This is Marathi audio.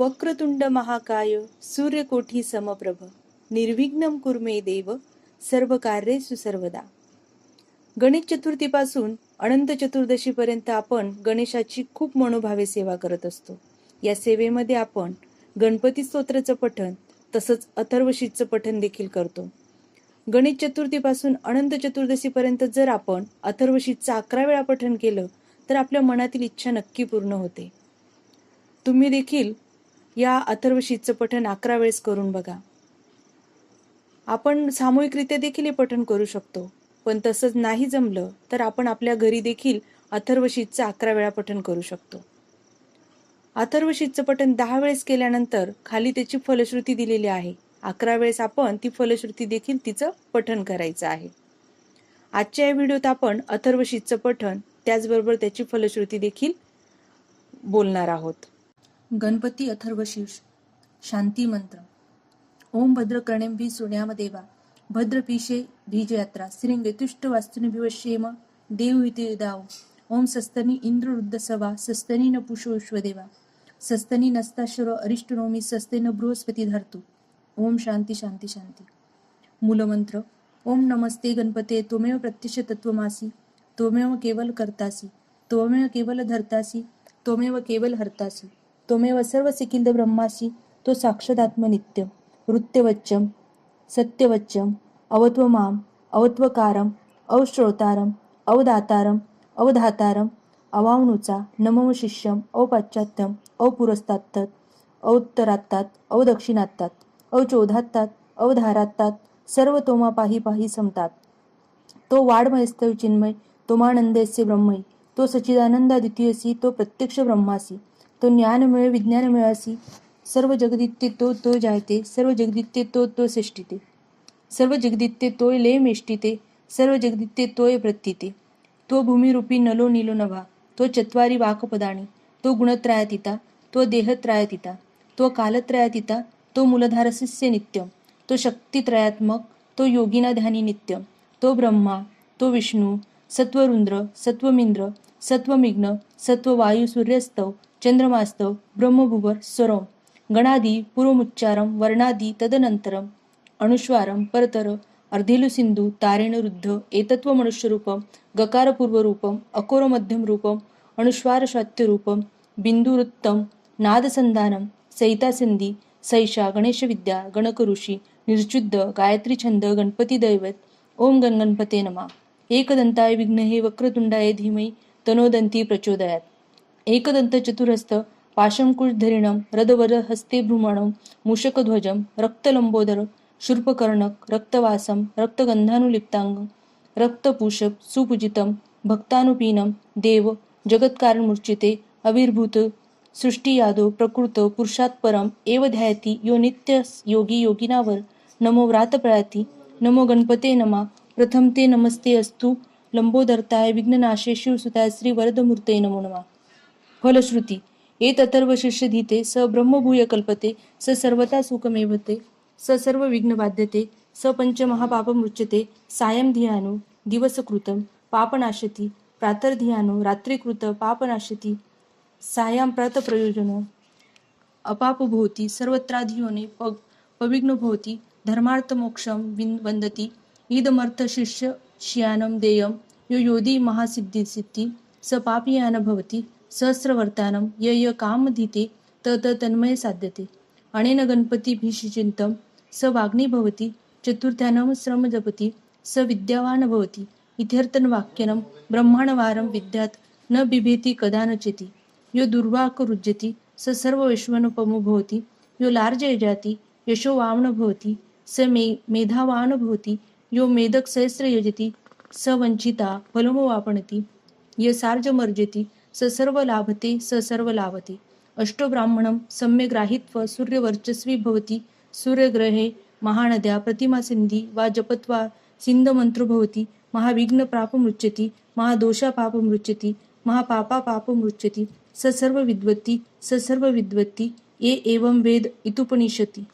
वक्रतुंड महाकाय सूर्यकोठी समप्रभ निर्विघ्नम कुर्मे देव सर्व कार्ये सुसर्वदा. गणेश चतुर्थीपासून अनंत चतुर्दशीपर्यंत आपण गणेशाची खूप मनोभावे सेवा करत असतो. या सेवेमध्ये आपण गणपती स्तोत्राचं पठण तसंच अथर्वशीतचं पठण देखील करतो. गणेश चतुर्थीपासून अनंत चतुर्दशीपर्यंत जर आपण अथर्वशीतचं अकरा वेळा पठण केलं तर आपल्या मनातील इच्छा नक्की पूर्ण होते. तुम्ही देखील या अथर्वशीतचं पठण अकरा वेळेस करून बघा. आपण सामूहिकरित्या देखील हे पठण करू शकतो पण तसंच नाही जमलं तर आपण आपल्या घरी देखील अथर्वशीतचं अकरा वेळा पठण करू शकतो. अथर्वशीतचं पठण दहा वेळेस केल्यानंतर खाली त्याची फलश्रुती दिलेली आहे. अकरा वेळेस आपण ती फलश्रुती देखील तिचं पठण करायचं आहे. आजच्या या व्हिडिओत आपण अथर्वशीतचं पठण त्याचबरोबर त्याची फलश्रुती देखील बोलणार आहोत. गणपती अथर्वशीर्ष शांती मंत्र. ओम भद्रकर्णेम भी सूर्यामदेवा भद्रपीशे बीजयात्रा श्रींगे तुष्ट वास्तुनि देव इति दाव. ओम सस्तनी इंद्र रुद्ध सस्तनी न पुषो विश्वदेवा सस्तनी नस्ताशुर अरिष्टनोमी न बृहस्पती धरतो. ओम शांती शांती शांती. मूलमंत्र ओम नमस्ते गणपते त्वमेव प्रत्यक्ष तत्वमासी त्वमेव केवल करतासी त्वमेव केवल धरतासी त्वमेव केवल हरतासी. त्वमेव सर्व सिकिंद ब्रह्मासी तो साक्षदात्मनित्य वृत्त्यवच्चम सत्यवच्चम अवत्वमाम अवत्वकारम अवश्रोतारम अवदातारम अवधातारम अवावणुचा नमो शिष्यम अवपाश्चात्यम अवपुरस्तात्तत औत्तरात्तात अवदक्षिणात्तात अवचोधात्तात अवधारात्तात सर्व तोमा पाही पाही समतात तो वाढमयस्तव चिन्मय तोमानंदेस्य ब्रह्मयी तो सच्चिदानंदा द्वितीयसी तो प्रत्यक्ष ब्रह्मासी तो ज्ञानमय विज्ञानमयासी सर्व जगदित्य तो तो जायते सर्व जगदित्य तो तो सृष्टीते. सर्व जगदित्य तोय ले मेष्टिते सर्व जगदित्य तोय प्रत्यिते तो भूमिरूपी नलो नीलो नभा तो चत्वारी वाकपदाणी तो गुणत्रयातिता तो देहत्रयातिता तो कालत्रयातिता तो मूलधारसिस्य नित्यम तो शक्तित्रयात्मक तो योगिना ध्यानी नित्यम तो ब्रह्मा तो विष्णू सत्वरुंद्र सत्वमिंद्र सत्वमिग्न सत्ववायू सूर्यस्तव चंद्रमास्तव ब्रह्मभुवर स्वरम गणादी पूर्वमुच्चारम वर्णादी तदनंतरम अणुस्वारम परतर अर्धेलुसिंधू तारेण रुद्ध एतत्व मनुष्यरूपम गकारपूर्वरूपम अकोर मध्यम रूपम अणुस्वार रूपम बिंदुरुत्तम नादसंधानम सैतासिंधी सैषा गणेशविद्या गणकऋषी निर्चुद्ध गायत्री छंद गणपती दैवत ओम गण गणपते नमा। एकदंताय विघ्नहे वक्रतुंडाय धीमई तनोदंती प्रचोदयात। एकदंत चतुरस्थ पाशंकुशधरिणं रदवर हस्ते भ्रुमणम मूषकध्वजं रक्तलंबोदर शूर्पकर्णक रक्तवासं रक्तगंधानुलिप्तांग रक्तपूषक सुपूजितम भक्तानुपीनं देव जगत्कारणमूर्चिते अविर्भूत सृष्टी यादो प्रकृत पुरुषात परम एव ध्यायती यो नित्य योगी योगिनावर नमो व्रातप्रयाती नमो गणपते नमा प्रथम ते नमस्ते अस्तु लंबोदरताय विघ्ननाशे शिवसुताय श्री वरदमूर्ते नमो नमा. फलश्रुती. एत अथर्व शिष्यधीते स ब्रह्मभूय कल्पते स सर्वता सुखमेवते स सर्व विघ्न बाध्यते स पंच महापापमृच्यते सायं धियानो दिवसकृतं पापनाशती प्रातर्धियानो रात्रीकृत पापनाशती सायां प्रयोजनो अपाप भवती सर्वत्राधियोने पग पविघ्न भवती धर्मार्थमोक्षं विन वंदती इदमर्थ शिष्य शियानं देयं यो योधी महासिद्धिसिद्धी स पापीयान भवति सहस्रवर्तानं य य कामधीते त त तन्मय साध्यते. अनेन गणपतिभिषिचिन्तं स वाग्नी भवति चतुर्थ्यानं श्रम जपती स विद्यावान भवति. इत्यर्थन वाक्यनं ब्रह्माणवारं विद्यात् न बिभेति कदानचिति यो दुर्वाक रुज्यति स सर्वविश्वनुपमो भवति. यो लार्जयजाति यशो वामन भवति. स मे मेधावान भवति. यो मेदक सहस्र यजति स वञ्चिता फलमो वापणति. य सार्जमर्जति मर्जती ससर्व लाभते ससर्व सर्व लाभते सम्यग्राहित्व सूर्यवर्चस्वी भवति. सूर्यग्रहे महानद्या प्रतिमासिन्धि वा जपत्वा सिन्धमन्त्रो भवति. महाविघ्न प्रापमृच्छति महादोषा पापमृच्छति महापापा पापमृच्छति स सर्व स सर्वविद्वत्ति ये एवं वेद इतुपनिषति